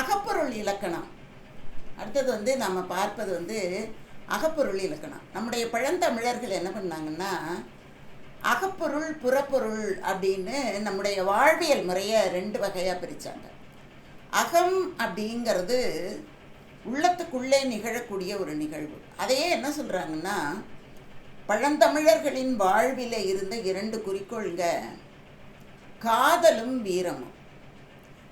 அகப்பொருள் இலக்கணம். அடுத்தது வந்து நம்ம பார்ப்பது வந்து அகப்பொருள் இலக்கணம். நம்முடைய பழந்தமிழர்கள் என்ன பண்ணாங்கன்னா அகப்பொருள் புறப்பொருள் அப்படின்னு நம்முடைய வாழ்வியல் முறையை ரெண்டு வகையாக பிரித்தாங்க அகம் அப்படிங்கிறது உள்ளத்துக்குள்ளே நிகழக்கூடிய ஒரு நிகழ்வு. அதையே என்ன சொல்கிறாங்கன்னா பழந்தமிழர்களின் வாழ்வில் இருந்த இரண்டு குறிக்கோள்ங்க காதலும் வீரமும்.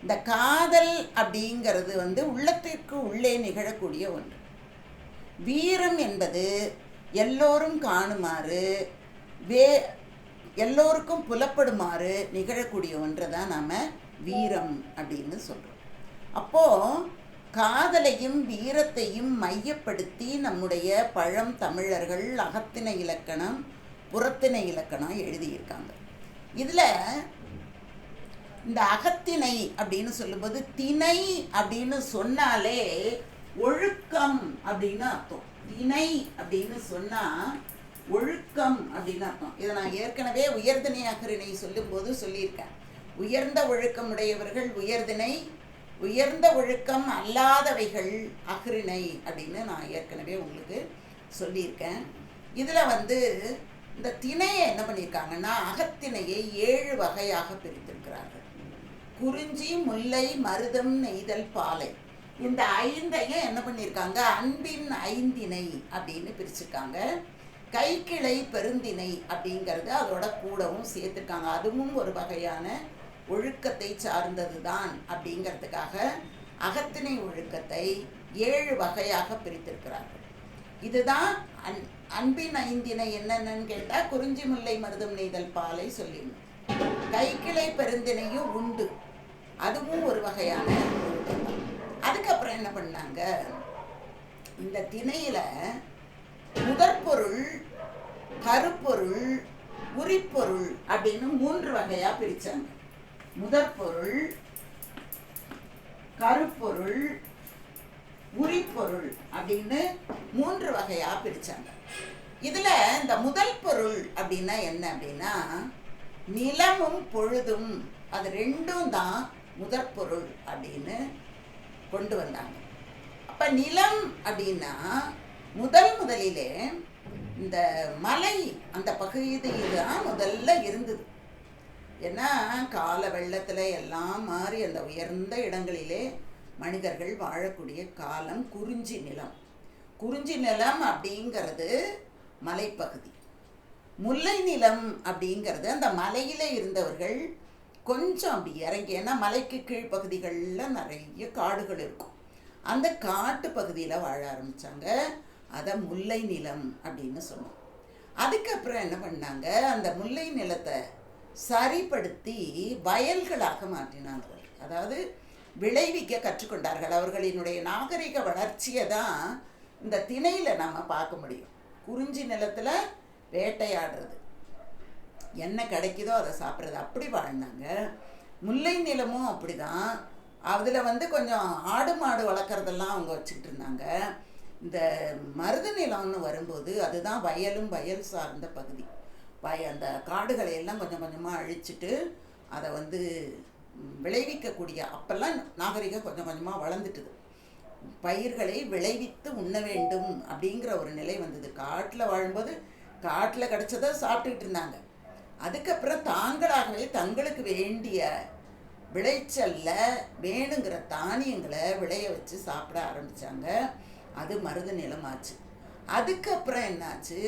இந்த காதல் அப்படிங்கிறது வந்து உள்ளத்திற்கு உள்ளே நிகழக்கூடிய ஒன்று. வீரம் என்பது எல்லோரும் காணுமாறு வே எல்லோருக்கும் புலப்படுமாறு நிகழக்கூடிய ஒன்றை தான் நாம் வீரம் அப்படின்னு சொல்கிறோம் அப்போது காதலையும் வீரத்தையும் மையப்படுத்தி நம்முடைய பழம் தமிழர்கள் அகத்திணை இலக்கணம் புறத்தின இலக்கணம் எழுதியிருக்காங்க. இதில் இந்த அகத்திணை அப்படின்னு சொல்லும்போது திணை அப்படின்னு சொன்னாலே ஒழுக்கம் அப்படின்னு அர்த்தம். திணை அப்படின்னு சொன்னா ஒழுக்கம் அப்படின்னு அர்த்தம். இதை நான் ஏற்கனவே உயர்திணை அகரிணை சொல்லும்போது சொல்லியிருக்கேன். உயர்ந்த ஒழுக்கம் உடையவர்கள் உயர்திணை உயர்ந்த ஒழுக்கம் அல்லாதவைகள் அகரிணை அப்படின்னு நான் ஏற்கனவே உங்களுக்கு சொல்லியிருக்கேன். இதில் வந்து இந்த திணையை என்ன பண்ணியிருக்காங்கன்னா அகத்திணையை ஏழு வகையாக பிரித்திருக்கிறார்கள். குறிஞ்சி முல்லை மருதம் நெய்தல் பாலை. இந்த ஐந்தையும் என்ன பண்ணியிருக்காங்க அன்பின் ஐந்திணை அப்படின்னு பிரிச்சிருக்காங்க. கைக்கிளை பெருந்திணை அப்படிங்கிறது அதோட கூடவும் சேர்த்துருக்காங்க. அதுவும் ஒரு வகையான ஒழுக்கத்தை சார்ந்தது தான் அப்படிங்கிறதுக்காக அகத்திணை ஒழுக்கத்தை ஏழு வகையாக பிரித்திருக்கிறார்கள். இதுதான் அன் அன்பின் ஐந்தினை என்னென்னு கேட்டால் குறிஞ்சி முல்லை மருதம் நெய்தல் பாலை சொல்லிடணும். கைக்கிளை பெருந்தினையும் உண்டு. அதுவும் ஒரு வகையான அதுக்கப்புறம் என்ன பண்ணாங்க? இந்த திணையில முதற்பொருள் கருப்பொருள் உரிப்பொருள் அப்படின்னு மூன்று வகையா பிரிச்சாங்க. முதற்பொருள் கருப்பொருள் உரிப்பொருள் அப்படின்னு மூன்று வகையா பிரிச்சாங்க. இதுல இந்த முதல் பொருள் அப்படின்னா என்ன அப்படின்னா நிலமும் பொழுதும் அது ரெண்டும் தான் முதற் பொருள் அப்படின்னு கொண்டு வந்தாங்க. அப்போ நிலம் அப்படின்னா முதல் முதலிலே இந்த மலை அந்த பகுதி தான் முதல்ல இருந்தது. ஏன்னா கால வெள்ளத்தில் எல்லாம் மாறி அந்த உயர்ந்த இடங்களிலே மனிதர்கள் வாழக்கூடிய காலம் குறிஞ்சி நிலம். குறிஞ்சி நிலம் அப்படிங்கிறது மலைப்பகுதி. முல்லை நிலம் அப்படிங்கிறது அந்த மலையில் இருந்தவர்கள் கொஞ்சம் அப்படி இறங்கி ஏன்னா மலைக்கு கீழ்ப்பகுதிகளில் நிறைய காடுகள் இருக்கும். அந்த காட்டு பகுதியில் வாழ ஆரம்பிச்சாங்க. அதை முல்லை நிலம் அப்படின்னு சொன்னோம். அதுக்கப்புறம் என்ன பண்ணாங்க? அந்த முல்லை நிலத்தை சரிப்படுத்தி வயல்களாக மாற்றினார்கள். அதாவது விளைவிக்க கற்றுக்கொண்டார்கள். அவர்களினுடைய நாகரிக வளர்ச்சியை தான் இந்த திணையில் நம்ம பார்க்க முடியும். குறிஞ்சி நிலத்தில் வேட்டையாடுறது. என்ன கிடைக்குதோ அதை சாப்பிட்றது. அப்படி வாழ்ந்தாங்க முல்லை நிலமும் அப்படிதான். அதில் வந்து கொஞ்சம் ஆடு மாடு வளர்க்குறதெல்லாம் அவங்க வச்சுக்கிட்டு இருந்தாங்க. இந்த மருத நிலம்னு வரும்போது அதுதான் வயலும் வயல் சார்ந்த பகுதி. வய அந்த காடுகளை எல்லாம் கொஞ்சம் கொஞ்சமாக அழிச்சிட்டு அதை வந்து விளைவிக்கக்கூடிய அப்போல்லாம் நாகரிகம் கொஞ்சம் கொஞ்சமாக வளர்ந்துட்டுது. பயிர்களை விளைவித்து உண்ண வேண்டும் அப்படிங்கிற ஒரு நிலை வந்தது. காட்டில் வாழும்போது காட்டில் கிடச்சதை சாப்பிட்டுக்கிட்டு இருந்தாங்க. அதுக்கப்புறம் தாங்களாகவே தங்களுக்கு வேண்டிய விளைச்சலில் வேணுங்கிற தானியங்களை விளைய வச்சு சாப்பிட ஆரம்பிச்சாங்க. அது மருத நிலமாச்சு. அதுக்கப்புறம் என்னாச்சு?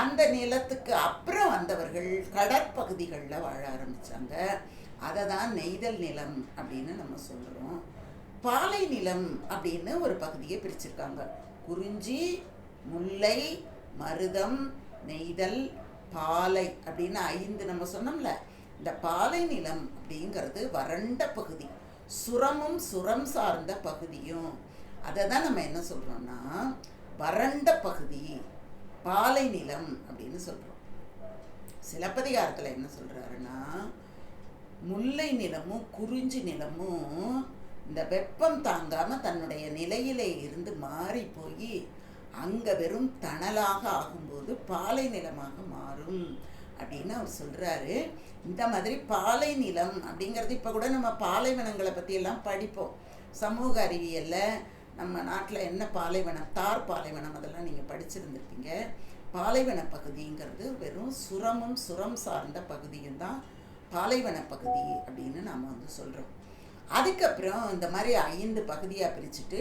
அந்த நிலத்துக்கு அப்புறம் வந்தவர்கள் கடற்பகுதிகளில் வாழ ஆரம்பித்தாங்க அதை தான் நெய்தல் நிலம் அப்படின்னு நம்ம சொல்கிறோம் பாலை நிலம் அப்படின்னு ஒரு பகுதியை பிரிச்சிருக்காங்க. குறிஞ்சி முல்லை மருதம் நெய்தல் பாலை அப்படின்னு ஐந்து நம்ம சொன்னோம்ல இந்த பாலை நிலம் அப்படிங்கிறது வறண்ட பகுதி சுரமும் சுரம் சார்ந்த பகுதியும். அதை தான் நம்ம என்ன சொல்கிறோம்னா வறண்ட பகுதி பாலை நிலம் அப்படின்னு சொல்கிறோம் சிலப்பதிகாரத்தில் என்ன சொல்கிறாருன்னா முல்லை நிலமும் குறிஞ்சி நிலமும் இந்த வெப்பம் தாங்காமல் தன்னுடைய நிலையிலே இருந்து மாறி போய் அங்கே வெறும் தணலாக ஆகும்போது பாலை நிலமாக மாறும் அப்படின்னு அவர் சொல்கிறாரு இந்த மாதிரி பாலை நிலம் அப்படிங்கிறது இப்போ கூட நம்ம பாலைவனங்களை பற்றியெல்லாம் படிப்போம். சமூக அறிவியலில் நம்ம நாட்டில் என்ன பாலைவனம் தார் பாலைவனம் அதெல்லாம் நீங்கள் படிச்சிருந்துருப்பீங்க. பாலைவன பகுதிங்கிறது வெறும் சுரமும் சுரம் சார்ந்த பகுதியும் தான் பாலைவன பகுதி அப்படின்னு நாம் வந்து சொல்கிறோம் அதுக்கப்புறம் இந்த மாதிரி ஐந்து பகுதியாக பிரிச்சுட்டு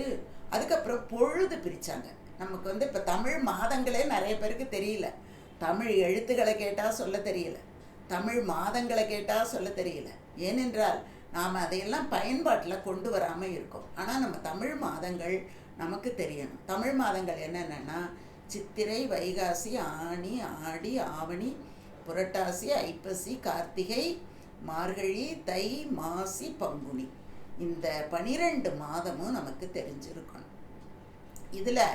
அதுக்கப்புறம் பொழுது பிரித்தாங்க நமக்கு வந்து இப்போ தமிழ் மாதங்களே நிறைய பேருக்கு தெரியல. தமிழ் எழுத்துக்களை கேட்டால் சொல்ல தெரியல. தமிழ் மாதங்களை கேட்டால் சொல்ல தெரியல. ஏனென்றால் நாம் அதையெல்லாம் பயன்பாட்டில் கொண்டு வராமல் இருக்கோம். ஆனால் நம்ம தமிழ் மாதங்கள் நமக்கு தெரியணும். தமிழ் மாதங்கள் என்னென்னா சித்திரை வைகாசி ஆனி ஆடி ஆவணி புரட்டாசி ஐப்பசி கார்த்திகை மார்கழி தை மாசி பங்குனி. இந்த பனிரெண்டு மாதமும் நமக்கு தெரிஞ்சிருக்கணும். இதில்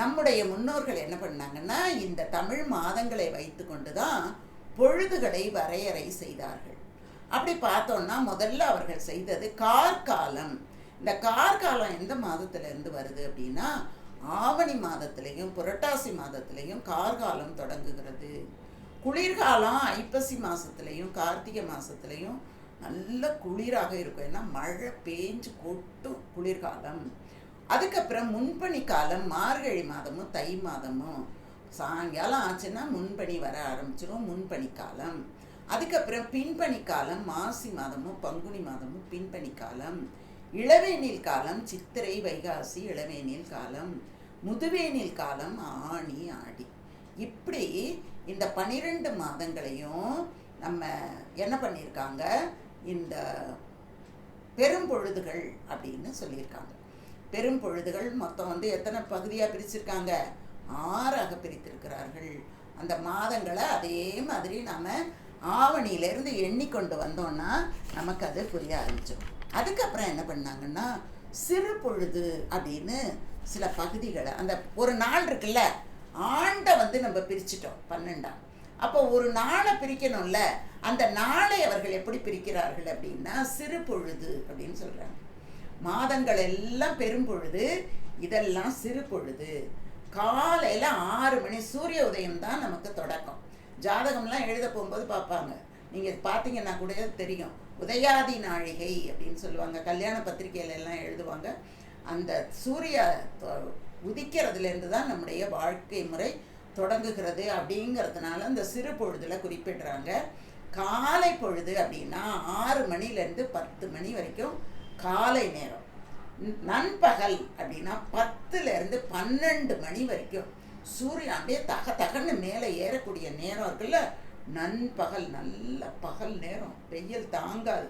நம்முடைய முன்னோர்கள் என்ன பண்ணாங்கன்னா இந்த தமிழ் மாதங்களை வைத்துக்கொண்டு தான் பொழுதுகளை வரையறை செய்தார்கள். அப்படி பார்த்தோம்னா முதல்ல அவர்கள் செய்தது கார்காலம். இந்த கார்காலம் எந்த மாதத்திலிருந்து வருது அப்படின்னா ஆவணி மாதத்திலையும் புரட்டாசி மாதத்திலையும் கார்காலம் தொடங்குகிறது. குளிர்காலம் ஐப்பசி மாதத்துலேயும் கார்த்திகை மாதத்துலேயும் நல்ல குளிராக இருக்கும். ஏன்னா மழை பேஞ்சு கொட்டும் குளிர்காலம். அதுக்கப்புறம் முன்பனி காலம் மார்கழி மாதமும் தை மாதமும். சாயங்காலம் ஆச்சுன்னா முன்பனி வர ஆரம்பிச்சிடும் முன்பனி காலம். அதுக்கப்புறம் பின்பணி காலம் மாசி மாதமும் பங்குனி மாதமும் பின்பணி காலம். இளவேனில் காலம் சித்திரை வைகாசி இளவேனில் காலம். முதுவேனில் காலம் ஆணி ஆடி. இப்படி இந்த பனிரெண்டு மாதங்களையும் நம்ம என்ன பண்ணியிருக்காங்க? இந்த பெரும்பொழுதுகள் அப்படின்னு சொல்லியிருக்காங்க. பெரும் பொழுதுகள் மொத்தம் வந்து எத்தனை பகுதியாக பிரிச்சிருக்காங்க? ஆறாக பிரித்திருக்கிறார்கள். அந்த மாதங்களை அதே மாதிரி நாம் ஆவணியிலேருந்து எண்ணிக்கொண்டு வந்தோம்னா நமக்கு அது புரிய ஆரம்பிச்சோம் அதுக்கப்புறம் என்ன பண்ணாங்கன்னா சிறு பொழுது அப்படின்னு சில பகுதிகளை அந்த ஒரு நாள் இருக்குல்ல ஆண்டை வந்து நம்ம பிரிச்சிட்டோம் பன்னெண்டாம் அப்போ ஒரு நாளை பிரிக்கணும்ல அந்த நாளை அவர்கள் எப்படி பிரிக்கிறார்கள் அப்படின்னா சிறு பொழுது அப்படின்னு சொல்கிறாங்க மாதங்கள் எல்லாம் பெரும்பொழுது இதெல்லாம் சிறு பொழுது. காலையில் ஆறு மணி சூரிய உதயம் தான் நமக்கு தொடக்கம். ஜாதகம்லாம் எழுத போகும்போது பார்ப்பாங்க. நீங்கள் பார்த்தீங்கன்னா கூட தெரியும். உதயாதி நாழிகை அப்படின்னு சொல்லுவாங்க. கல்யாண பத்திரிகையில எல்லாம் எழுதுவாங்க. அந்த சூரிய தொ- உதிக்கிறதுலேருந்து தான் நம்முடைய வாழ்க்கை முறை தொடங்குகிறது அப்படிங்கிறதுனால அந்த சிறு பொழுதில் குறிப்பிடுறாங்க. காலை பொழுது அப்படின்னா ஆறு மணிலேருந்து பத்து மணி வரைக்கும் காலை நேரம். நண்பகல் அப்படின்னா பத்துலேருந்து பன்னெண்டு மணி வரைக்கும். சூரியன் அப்படியே தக தகன்னு மேலே ஏறக்கூடிய நேரம் இருக்குல்ல? நண்பகல் நல்ல பகல் நேரம். வெயில் தாங்காது.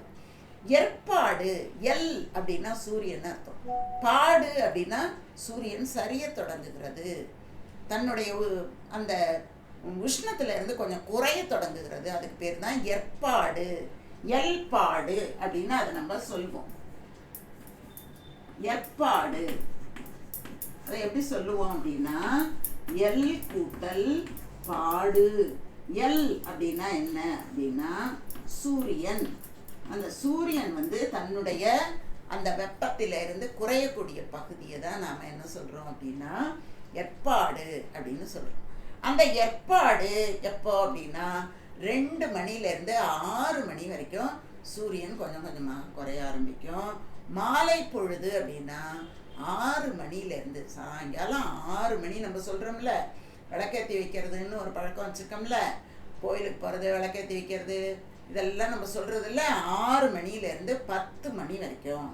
ஏற்பாடு எல் அப்படின்னா சூரியன் அர்த்தம். பாடு அப்படின்னா சூரியன் சரிய தொடங்குகிறது. தன்னுடைய உ- அந்த உஷ்ணத்துல இருந்து கொஞ்சம் குறைய தொடங்குகிறது. அதுக்கு பேர் தான் ஏற்பாடு. எல்பாடு அப்படின்னு அதை நம்ம சொல்வோம். ஏற்பாடு. அதை எப்படி சொல்லுவோம் அப்படின்னா எல் கூட்டல் பாடு. எல் அப்படின்னா என்ன? அப்படின்னா சூரியன். அந்த சூரியன் வந்து தன்னுடைய அந்த வெப்பத்தில இருந்து குறையக்கூடிய பகுதியை தான் நாம் என்ன சொல்கிறோம் அப்படின்னா எற்பாடு அப்படின்னு சொல்கிறோம் அந்த எற்பாடு எப்போ அப்படின்னா ரெண்டு மணிலேருந்து ஆறு மணி வரைக்கும் சூரியன் கொஞ்சம் கொஞ்சமாக குறைய ஆரம்பிக்கும். மாலை பொழுது அப்படின்னா ஆறு மணிலேருந்து சாயங்காலம் ஆறு மணி நம்ம சொல்கிறோம்ல விளக்கேற்றி வைக்கிறதுன்னு ஒரு பழக்கம் வச்சுருக்கோம்ல கோயிலுக்கு போகிறது விளக்கேற்றி வைக்கிறது இதெல்லாம் நம்ம சொல்கிறதில்ல ஆறு மணிலேருந்து பத்து மணி வரைக்கும்.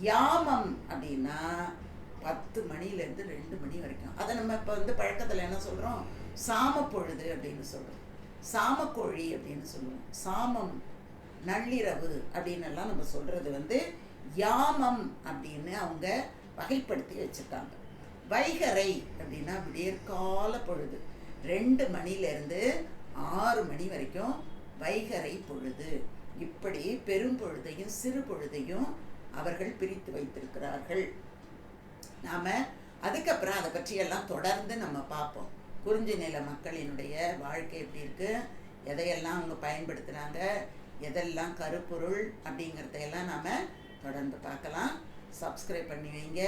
யாமம் அப்படின்னா பத்து மணிலேருந்து ரெண்டு மணி வரைக்கும். அதை நம்ம இப்போ வந்து பழக்கத்தில் என்ன சொல்கிறோம் சாம பொழுது அப்படின்னு சொல்கிறோம் சாமக்கோழி அப்படின்னு சொல்லுவோம் சாமம் நள்ளிரவு அப்படின்னு எல்லாம் நம்ம சொல்கிறது வந்து யாமம் அப்படின்னு அவங்க வகைப்படுத்தி வச்சுருக்காங்க. வைகறை அப்படின்னா விடியற்கால பொழுது. ரெண்டு மணிலேருந்து ஆறு மணி வரைக்கும் வைகறை பொழுது. இப்படி பெரும்பொழுதையும் சிறு பொழுதையும் அவர்கள் பிரித்து வைத்திருக்கிறார்கள். நாம் அதுக்கப்புறம் அதை பற்றியெல்லாம் தொடர்ந்து நம்ம பார்ப்போம். குறிஞ்சி நில மக்களினுடைய வாழ்க்கை எப்படி இருக்குது எதையெல்லாம் அவங்க பயன்படுத்துகிறாங்க எதெல்லாம் கருப்பொருள் அப்படிங்கிறதையெல்லாம் நாம் தொடர்ந்து பார்க்கலாம். சப்ஸ்கிரைப் பண்ணி வைங்க.